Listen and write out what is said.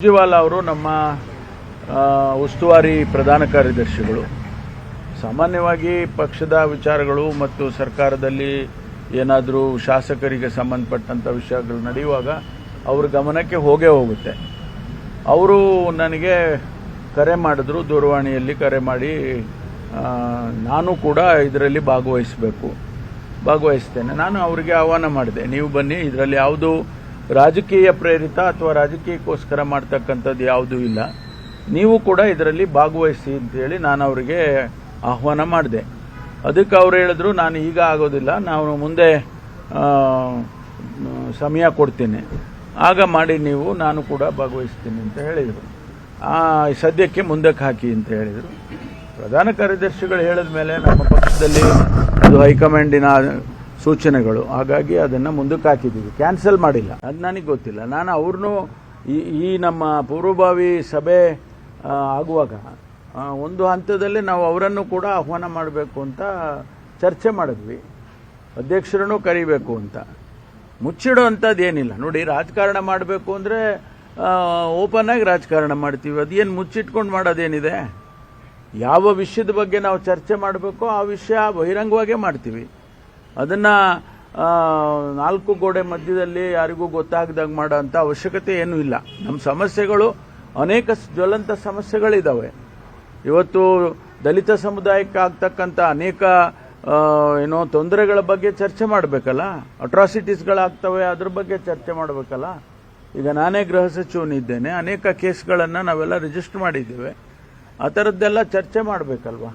ಸುರ್ಜೇವಾಲ ಅವರು ನಮ್ಮ ಉಸ್ತುವಾರಿ ಪ್ರಧಾನ ಕಾರ್ಯದರ್ಶಿಗಳು. ಸಾಮಾನ್ಯವಾಗಿ ಪಕ್ಷದ ವಿಚಾರಗಳು ಮತ್ತು ಸರ್ಕಾರದಲ್ಲಿ ಏನಾದರೂ ಶಾಸಕರಿಗೆ ಸಂಬಂಧಪಟ್ಟಂಥ ವಿಷಯಗಳು ನಡೆಯುವಾಗ ಅವ್ರ ಗಮನಕ್ಕೆ ಹೋಗೇ ಹೋಗುತ್ತೆ. ಅವರು ನನಗೆ ಕರೆ ಮಾಡಿದ್ರು, ದೂರವಾಣಿಯಲ್ಲಿ ಕರೆ ಮಾಡಿ ನಾನು ಕೂಡ ಇದರಲ್ಲಿ ಭಾಗವಹಿಸಬೇಕು. ಭಾಗವಹಿಸ್ತೇನೆ. ನಾನು ಅವರಿಗೆ ಆಹ್ವಾನ ಮಾಡಿದೆ. ನೀವು ಬನ್ನಿ, ಇದರಲ್ಲಿ ಯಾವುದು ರಾಜಕೀಯ ಪ್ರೇರಿತ ಅಥವಾ ರಾಜಕೀಯಕ್ಕೋಸ್ಕರ ಮಾಡ್ತಕ್ಕಂಥದ್ದು ಯಾವುದೂ ಇಲ್ಲ. ನೀವು ಕೂಡ ಇದರಲ್ಲಿ ಭಾಗವಹಿಸಿ ಅಂತೇಳಿ ನಾನು ಅವರಿಗೆ ಆಹ್ವಾನ ಮಾಡಿದೆ. ಅದಕ್ಕೆ ಅವ್ರು ಹೇಳಿದ್ರು, ನಾನು ಈಗ ಆಗೋದಿಲ್ಲ, ನಾನು ಮುಂದೆ ಸಮಯ ಕೊಡ್ತೀನಿ. ಆಗ ಮಾಡಿ ನೀವು, ನಾನು ಕೂಡ ಭಾಗವಹಿಸ್ತೀನಿ ಅಂತ ಹೇಳಿದರು. ಸದ್ಯಕ್ಕೆ ಮುಂದಕ್ಕೆ ಹಾಕಿ ಅಂತ ಹೇಳಿದರು. ಪ್ರಧಾನ ಕಾರ್ಯದರ್ಶಿಗಳು ಹೇಳಿದ ಮೇಲೆ ನಮ್ಮ ಪಕ್ಷದಲ್ಲಿ ಅದು ಹೈಕಮಾಂಡಿನ ಸೂಚನೆಗಳು. ಹಾಗಾಗಿ ಅದನ್ನು ಮುಂದಕ್ಕೆ ಹಾಕಿದ್ದೀವಿ. ಕ್ಯಾನ್ಸಲ್ ಮಾಡಿಲ್ಲ. ಅದು ನನಗೆ ಗೊತ್ತಿಲ್ಲ. ನಾನು ಅವ್ರನ್ನೂ ಈ ಈ ನಮ್ಮ ಪೂರ್ವಭಾವಿ ಸಭೆ ಆಗುವಾಗ ಒಂದು ಹಂತದಲ್ಲಿ ನಾವು ಅವರನ್ನು ಕೂಡ ಆಹ್ವಾನ ಮಾಡಬೇಕು ಅಂತ ಚರ್ಚೆ ಮಾಡಿದ್ವಿ. ಅಧ್ಯಕ್ಷರನ್ನು ಕರಿಬೇಕು ಅಂತ. ಮುಚ್ಚಿಡೋ ಅಂಥದ್ದು ಏನಿಲ್ಲ. ನೋಡಿ, ರಾಜಕಾರಣ ಮಾಡಬೇಕು ಅಂದರೆ ಓಪನ್ ಆಗಿ ರಾಜಕಾರಣ ಮಾಡ್ತೀವಿ. ಅದೇನು ಮುಚ್ಚಿಟ್ಕೊಂಡು ಮಾಡೋದೇನಿದೆ? ಯಾವ ವಿಷಯದ ಬಗ್ಗೆ ನಾವು ಚರ್ಚೆ ಮಾಡಬೇಕೋ ಆ ವಿಷಯ ಬಹಿರಂಗವಾಗೇ ಮಾಡ್ತೀವಿ. ಅದನ್ನು ನಾಲ್ಕು ಗೋಡೆ ಮಧ್ಯದಲ್ಲಿ ಯಾರಿಗೂ ಗೊತ್ತಾಗ್ದಂಗೆ ಮಾಡೋ ಅಂಥ ಅವಶ್ಯಕತೆ ಏನೂ ಇಲ್ಲ. ನಮ್ಮ ಸಮಸ್ಯೆಗಳು ಅನೇಕ ಜ್ವಲಂತ ಸಮಸ್ಯೆಗಳಿದ್ದಾವೆ ಇವತ್ತು ದಲಿತ ಸಮುದಾಯಕ್ಕೆ ಆಗ್ತಕ್ಕಂಥ ಅನೇಕ ಏನೋ ತೊಂದರೆಗಳ ಬಗ್ಗೆ ಚರ್ಚೆ ಮಾಡಬೇಕಲ್ಲ? ಅಟ್ರಾಸಿಟೀಸ್ಗಳಾಗ್ತವೆ, ಅದ್ರ ಬಗ್ಗೆ ಚರ್ಚೆ ಮಾಡಬೇಕಲ್ಲ? ಈಗ ನಾನೇ ಗೃಹ ಸಚಿವನಿದ್ದೇನೆ. ಅನೇಕ ಕೇಸ್ಗಳನ್ನು ನಾವೆಲ್ಲ ರಿಜಿಸ್ಟರ್ ಮಾಡಿದ್ದೇವೆ. ಆ ಥರದ್ದೆಲ್ಲ ಚರ್ಚೆ ಮಾಡಬೇಕಲ್ವಾ?